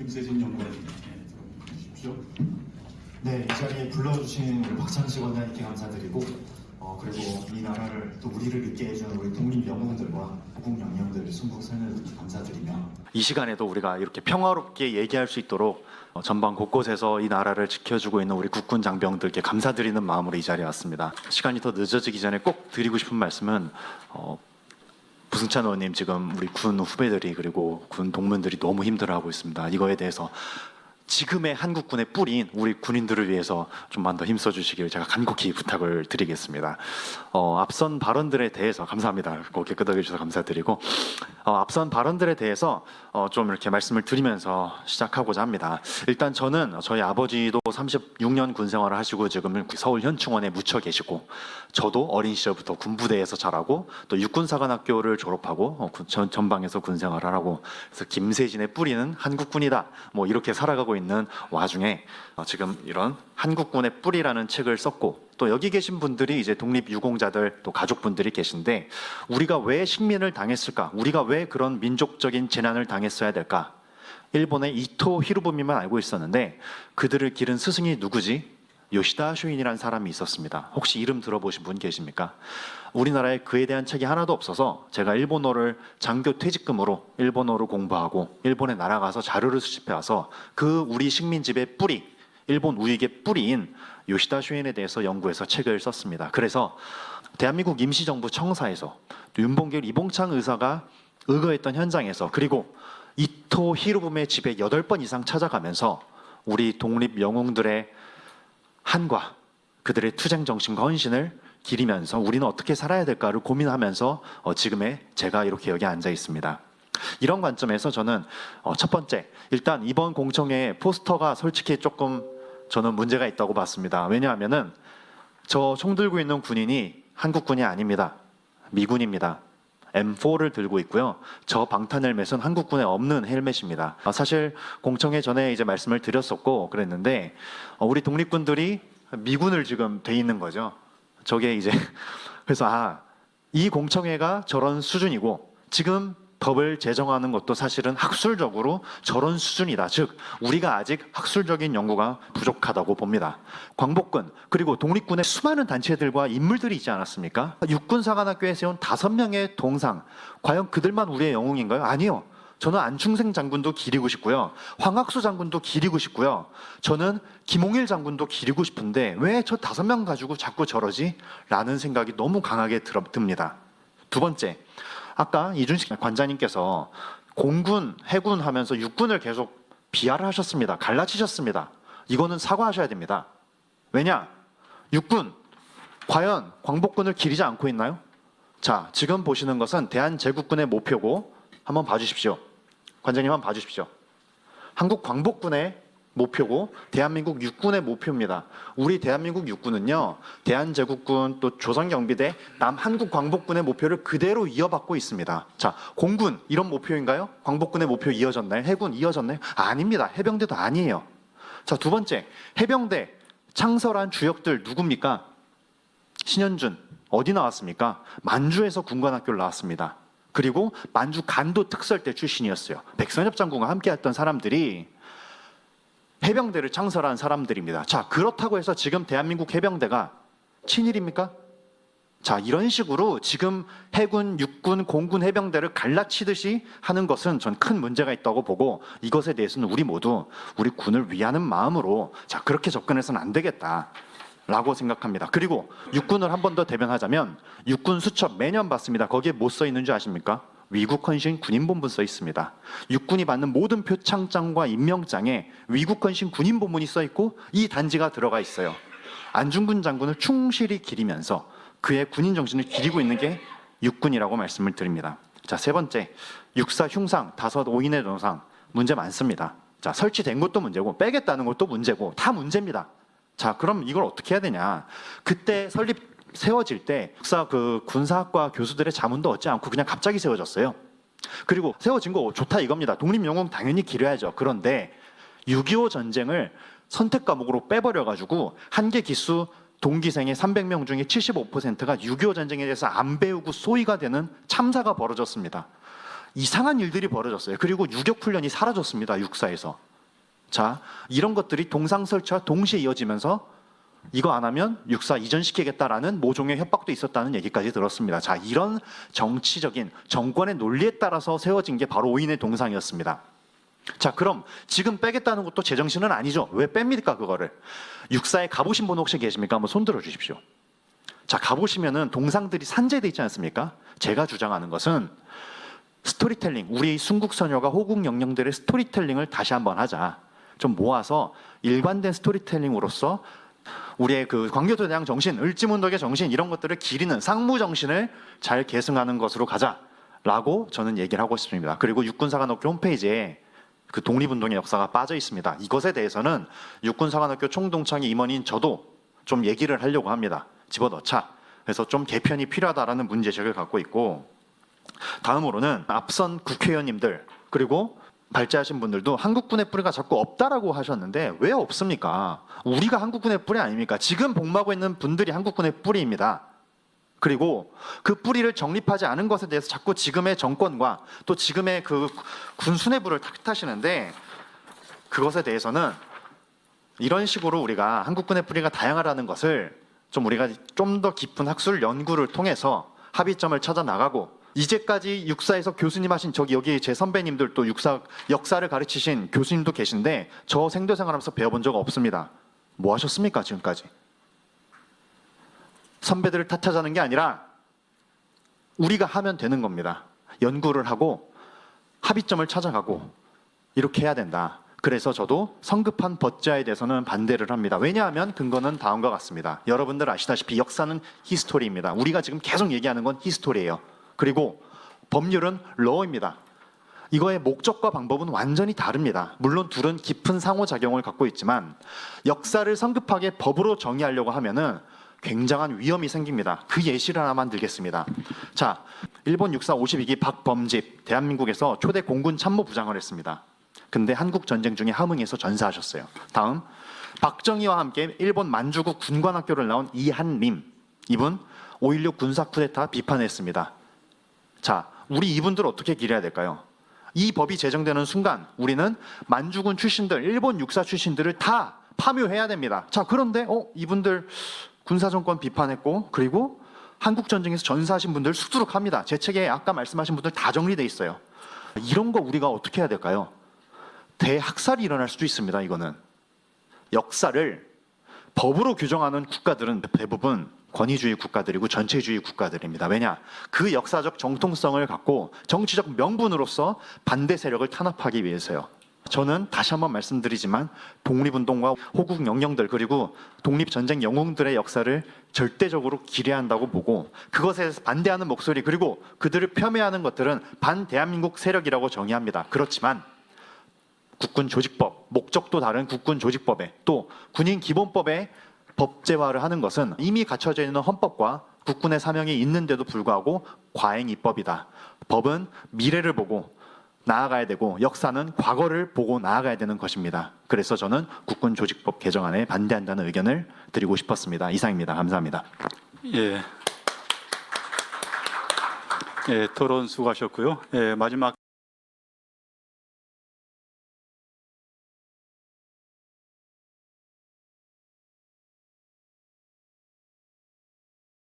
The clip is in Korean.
김세진 연구원님 네, 들어주십시오. 네, 이 자리에 불러주신 우리 박찬식 원장님께 감사드리고 어, 그리고 이 나라를 또 우리를 있게 해주는 우리 독립 영웅들과 국국 영령들 순국 선열들께 감사드리며 이 시간에도 우리가 이렇게 평화롭게 얘기할 수 있도록 어, 전방 곳곳에서 이 나라를 지켜주고 있는 우리 국군 장병들께 감사드리는 마음으로 이 자리에 왔습니다. 시간이 더 늦어지기 전에 꼭 드리고 싶은 말씀은 어, 부승찬 의원님 지금 우리 군 후배들이 그리고 군 동문들이 너무 힘들어하고 있습니다. 이거에 대해서 지금의 한국군의 뿌리인 우리 군인들을 위해서 좀만 더 힘써 주시길 제가 간곡히 부탁을 드리겠습니다. 어, 앞선 발언들에 대해서 감사합니다. 고개 끄덕여 주셔서 감사드리고 어, 앞선 발언들에 대해서 어, 좀 이렇게 말씀을 드리면서 시작하고자 합니다. 일단 저는 저희 아버지도 36년 군 생활을 하시고 지금 서울 현충원에 묻혀 계시고 저도 어린 시절부터 군부대에서 자라고 또 육군사관학교를 졸업하고 어, 군- 전, 전방에서 군 생활을 하고 그래서 김세진의 뿌리는 한국군이다 뭐 이렇게 살아가고 있는 와중에 어, 지금 이런 한국군의 뿌리라는 책을 썼고 또 여기 계신 분들이 이제 독립 유공자들 또 가족분들이 계신데 우리가 왜 식민을 당했을까? 우리가 왜 그런 민족적인 재난을 당했어야 될까? 일본의 이토 히로부미만 알고 있었는데 그들을 기른 스승이 누구지? 요시다 쇼인이라는 사람이 있었습니다. 혹시 이름 들어보신 분 계십니까? 우리나라에 그에 대한 책이 하나도 없어서 제가 일본어를 장교 퇴직금으로 일본어로 공부하고 일본에 날아가서 자료를 수집해 와서 그 우리 식민지의 뿌리, 일본 우익의 뿌리인 요시다 쇼인에 대해서 연구해서 책을 썼습니다. 그래서 대한민국 임시정부 청사에서 또 윤봉길 이봉창 의사가 의거했던 현장에서 그리고 이토 히로부미의 집에 여덟 번 이상 찾아가면서 우리 독립 영웅들의 한과 그들의 투쟁 정신과 헌신을 기리면서 우리는 어떻게 살아야 될까를 고민하면서 어, 지금의 제가 이렇게 여기 앉아 있습니다. 이런 관점에서 저는 어, 첫 번째 일단 이번 공청회 포스터가 솔직히 조금 저는 문제가 있다고 봤습니다. 왜냐하면은 저 총 들고 있는 군인이 한국군이 아닙니다. 미군입니다. M4를 들고 있고요. 저 방탄 헬멧은 한국군에 없는 헬멧입니다. 아, 사실 공청회 전에 이제 말씀을 드렸었고 그랬는데 어, 우리 독립군들이 미군을 지금 돼 있는 거죠. 저게 이제 그래서 아, 이 공청회가 저런 수준이고 지금 법을 제정하는 것도 사실은 학술적으로 저런 수준이다. 즉, 우리가 아직 학술적인 연구가 부족하다고 봅니다. 광복군, 그리고 독립군의 수많은 단체들과 인물들이 있지 않았습니까? 육군사관학교에 세운 다섯 명의 동상, 과연 그들만 우리의 영웅인가요? 아니요. 저는 안충생 장군도 기리고 싶고요. 황학수 장군도 기리고 싶고요. 저는 김홍일 장군도 기리고 싶은데 왜 저 다섯 명 가지고 자꾸 저러지? 라는 생각이 너무 강하게 들- 듭니다. 두 번째, 아까 이준식 관장님께서 공군, 해군 하면서 육군을 계속 비하를 하셨습니다. 갈라치셨습니다. 이거는 사과하셔야 됩니다. 왜냐? 육군, 과연 광복군을 기리지 않고 있나요? 자, 지금 보시는 것은 대한제국군의 목표고 한번 봐주십시오. 관장님 한번 봐주십시오. 한국 광복군의 목표고 대한민국 육군의 목표입니다. 우리 대한민국 육군은요, 대한제국군 또 조선경비대 남한국 광복군의 목표를 그대로 이어받고 있습니다. 자, 공군 이런 목표인가요? 광복군의 목표 이어졌나요? 해군 이어졌나요? 아닙니다. 해병대도 아니에요. 자, 두 번째 해병대 창설한 주역들 누굽니까? 신현준 어디 나왔습니까? 만주에서 군관학교를 나왔습니다. 그리고 만주 간도 특설대 출신이었어요. 백선엽 장군과 함께했던 사람들이 해병대를 창설한 사람들입니다. 자, 그렇다고 해서 지금 대한민국 해병대가 친일입니까? 자, 이런 식으로 지금 해군, 육군, 공군, 해병대를 갈라치듯이 하는 것은 전 큰 문제가 있다고 보고 이것에 대해서는 우리 모두 우리 군을 위하는 마음으로 자, 그렇게 접근해서는 안 되겠다. 라고 생각합니다. 그리고 육군을 한 번 더 대변하자면 육군 수첩 매년 받습니다. 거기에 뭐 써 있는 줄 아십니까? 위국 헌신 군인본분 써 있습니다. 육군이 받는 모든 표창장과 임명장에 위국 헌신 군인본문이 써 있고 이 단지가 들어가 있어요. 안중근 장군을 충실히 기리면서 그의 군인 정신을 기리고 있는 게 육군이라고 말씀을 드립니다. 자, 세 번째. 육사 흉상 다섯 오인의 동상 문제 많습니다. 자, 설치된 것도 문제고 빼겠다는 것도 문제고 다 문제입니다. 자, 그럼 이걸 어떻게 해야 되냐? 그때 설립 세워질 때 역사 그 군사학과 교수들의 자문도 얻지 않고 그냥 갑자기 세워졌어요. 그리고 세워진 거 좋다 이겁니다. 독립영웅 당연히 기려야죠. 그런데 6.25 전쟁을 선택 과목으로 빼버려 가지고 한계 기수 동기생의 300명 중에 75%가 6.25 전쟁에 대해서 안 배우고 소위가 되는 참사가 벌어졌습니다. 이상한 일들이 벌어졌어요. 그리고 유격 훈련이 사라졌습니다. 육사에서. 자, 이런 것들이 동상 설치와 동시에 이어지면서 이거 안 하면 육사 이전시키겠다라는 모종의 협박도 있었다는 얘기까지 들었습니다. 자, 이런 정치적인 정권의 논리에 따라서 세워진 게 바로 오인의 동상이었습니다. 자, 그럼 지금 빼겠다는 것도 제정신은 아니죠. 왜 뺍니까, 그거를? 육사에 가보신 분 혹시 계십니까? 한번 손 들어 주십시오. 자, 가보시면은 동상들이 산재돼 있지 않습니까? 제가 주장하는 것은 스토리텔링, 우리 순국 선녀가 호국 영령들의 스토리텔링을 다시 한번 하자. 좀 모아서 일관된 스토리텔링으로서 우리의 그 광교도대왕 정신, 을지문덕의 정신 이런 것들을 기리는 상무 정신을 잘 계승하는 것으로 가자라고 저는 얘기를 하고 싶습니다. 그리고 육군사관학교 홈페이지에 그 독립운동의 역사가 빠져 있습니다. 이것에 대해서는 육군사관학교 총동창의 임원인 저도 좀 얘기를 하려고 합니다. 집어넣자. 그래서 좀 개편이 필요하다라는 문제제기를 갖고 있고 다음으로는 앞선 국회의원님들 그리고 발제하신 분들도 한국군의 뿌리가 자꾸 없다라고 하셨는데 왜 없습니까? 우리가 한국군의 뿌리 아닙니까? 지금 복무하고 있는 분들이 한국군의 뿌리입니다. 그리고 그 뿌리를 정립하지 않은 것에 대해서 자꾸 지금의 정권과 또 지금의 그 군 수뇌부를 탓하시는데 그것에 대해서는 이런 식으로 우리가 한국군의 뿌리가 다양하다는 것을 좀 우리가 좀 더 깊은 학술 연구를 통해서 합의점을 찾아 나가고 이제까지 육사에서 교수님 하신 저기 여기 제 선배님들 또 육사 역사를 가르치신 교수님도 계신데 저 생도 생활하면서 배워본 적 없습니다. 뭐 하셨습니까 지금까지? 선배들을 탓하자는 게 아니라 우리가 하면 되는 겁니다. 연구를 하고 합의점을 찾아가고 이렇게 해야 된다. 그래서 저도 성급한 법제화에 대해서는 반대를 합니다. 왜냐하면 근거는 다음과 같습니다. 여러분들 아시다시피 역사는 히스토리입니다. 우리가 지금 계속 얘기하는 건 히스토리예요. 그리고 법률은 러입니다. 이거의 목적과 방법은 완전히 다릅니다. 물론 둘은 깊은 상호작용을 갖고 있지만 역사를 성급하게 법으로 정의하려고 하면은 굉장한 위험이 생깁니다. 그 예시를 하나만 들겠습니다. 자, 일본 육사 52기 박범집 대한민국에서 초대 공군 참모 부장을 했습니다. 근데 한국 전쟁 중에 함흥에서 전사하셨어요. 다음 박정희와 함께 일본 만주국 군관학교를 나온 이한림 이분 5.16 군사 쿠데타 비판했습니다. 자, 우리 이분들 어떻게 기려야 될까요? 이 법이 제정되는 순간 우리는 만주군 출신들, 일본 육사 출신들을 다 파묘해야 됩니다. 자, 그런데 어 이분들 군사 정권 비판했고 그리고 한국 전쟁에서 전사하신 분들 수두룩합니다. 제 책에 아까 말씀하신 분들 다 정리돼 있어요. 이런 거 우리가 어떻게 해야 될까요? 대학살이 일어날 수도 있습니다. 이거는 역사를 법으로 규정하는 국가들은 대부분 권위주의 국가들이고 전체주의 국가들입니다. 왜냐? 그 역사적 정통성을 갖고 정치적 명분으로서 반대 세력을 탄압하기 위해서요. 저는 다시 한번 말씀드리지만 독립운동과 호국 영령들 그리고 독립전쟁 영웅들의 역사를 절대적으로 기뢰한다고 보고 그것에 반대하는 목소리 그리고 그들을 폄훼하는 것들은 반대한민국 세력이라고 정의합니다. 그렇지만 국군 조직법, 목적도 다른 국군 조직법에 또 군인 기본법에 법제화를 하는 것은 이미 갖춰져 있는 헌법과 국군의 사명이 있는데도 불구하고 과잉 입법이다. 법은 미래를 보고 나아가야 되고 역사는 과거를 보고 나아가야 되는 것입니다. 그래서 저는 국군 조직법 개정안에 반대한다는 의견을 드리고 싶었습니다. 이상입니다. 감사합니다. 예. 예, 토론 수고하셨고요. 예, 마지막